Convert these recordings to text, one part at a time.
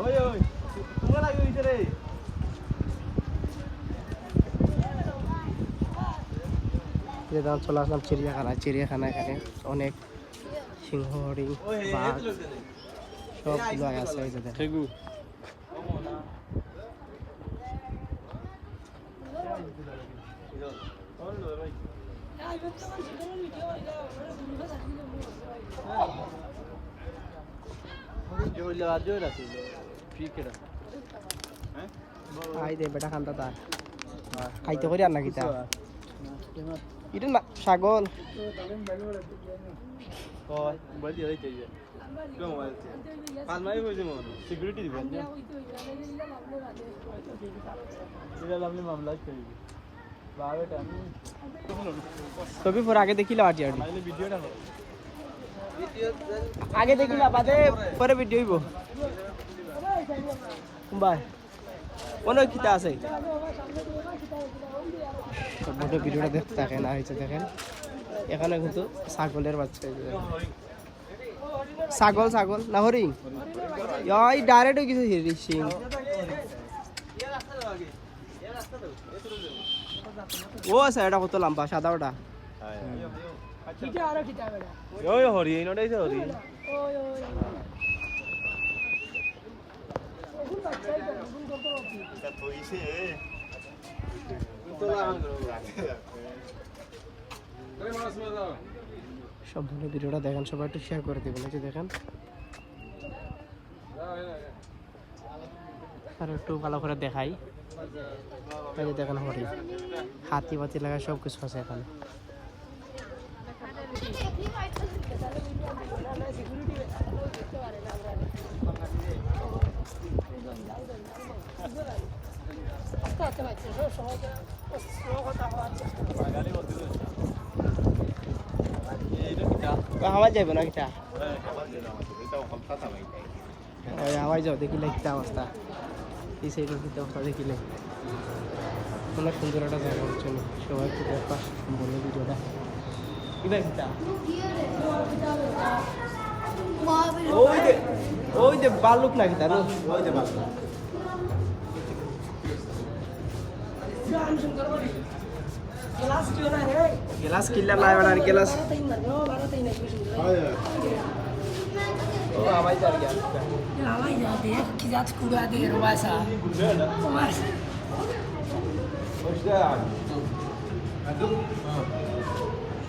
ওই ওই তোমার লাগে হইছে রে যে তখন চলে আসলাম চিড়িয়াখানা চিড়িয়াখানা এখানে অনেক সিংহ হরিণ বাঘ সবগুলো আছে এই যে দেখেন। থেগু আই দে বেটা খান্তা তার খাইতে করি আর তা এটা না ছাগল সিকিউরিটি দিবেন না আপনি মামলা আগে দেখিলাম তাহলে ভিডিওটা আগে দেখিলা বাদে পরে ভিডিও হইব। বাই। অনেক কিতা আছে। মোটে ভিডিওটা দেখতে থাকেন আর দেখেন এখানে কিন্তু ছাগলের বাচ্চা। ছাগল ছাগল না হরিং? ওই ডাইরেক্ট হয়ে গেছে হিরি সিং ও আছে এটা কত লম্বা সাদা ওটা? ওই হরিণ ওটাই তো হরিণ সম্পূর্ণ ভিডিওটা দেখেন সবাই একটু শেয়ার করে দেবেন এই যে দেখেন। আর একটু ভালো করে দেখাই। যে দেখেন হরি। হাতি বাতি লাগা সব কিছু আছে এখানে। হাওয়াই যাবে না কিটা? হাওয়াই যাও দেখিলে কিটা অবস্থা। এই সাইডের কিটা অবস্থা দেখিলে অনেক সুন্দর একটা জায়গা হচ্ছে সবাই একটু দেখা বলে ভিডিওটা কিটা কিটা ওই যে ওই যে বালুক না কিটা ওই যে বালুক গেলাস কিল্লা নাই বানার গেলাস ও আওয়াজ আর গিয়া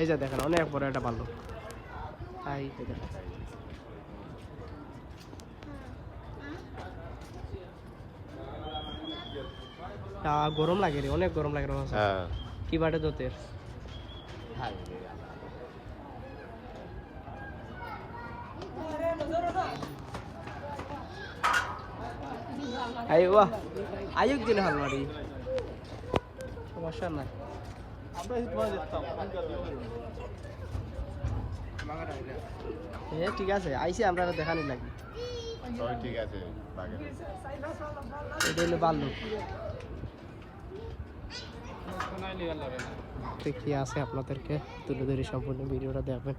এই যে দেখেন অনেক বড় একটা এই যে দেখেন। তা গরম লাগে রে অনেক গরম লাগে রে কি বাটে আই ওয়া আয়ুক দিন হালমারি সমস্যা নাই। এ ঠিক আছে আইসি আমরা দেখা দেখানি লাগি ঠিক আছে এটা হলো বাল্য কি আছে আপনাদেরকে তুলে ধরে সম্পূর্ণ ভিডিওটা দেখবেন।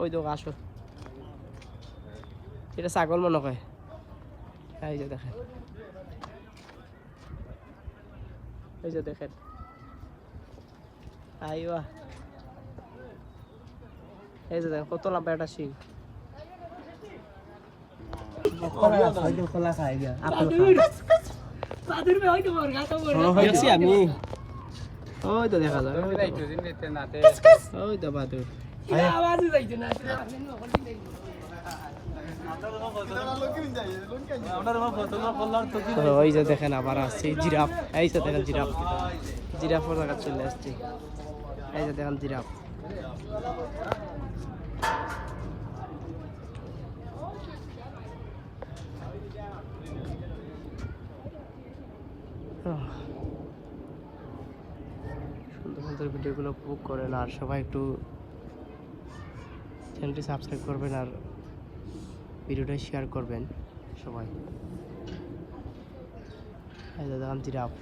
ওই তো আসো। এটা ছাগল মনে হয়। এই যে দেখেন। এই যে দেখেন। আইয়া এই যে দেখেন কত লম্বা একটা শিং। আমি ওই তো দেখা যায়। ওই তো বাদুর ওই যে দেখেন আবার আসছে জিরাফ, এই যে দেখেন জিরাফ। জিরাফের জায়গা চলে আসছে। এই যে দেখেন জিরাফ। সুন্দর সুন্দর ভিডিওগুলো উপভোগ করেন আর সবাই একটু চ্যানেলটি সাবস্ক্রাইব করবেন আর ভিডিওটা শেয়ার করবেন সবাই। দাদা আমি জিরাফ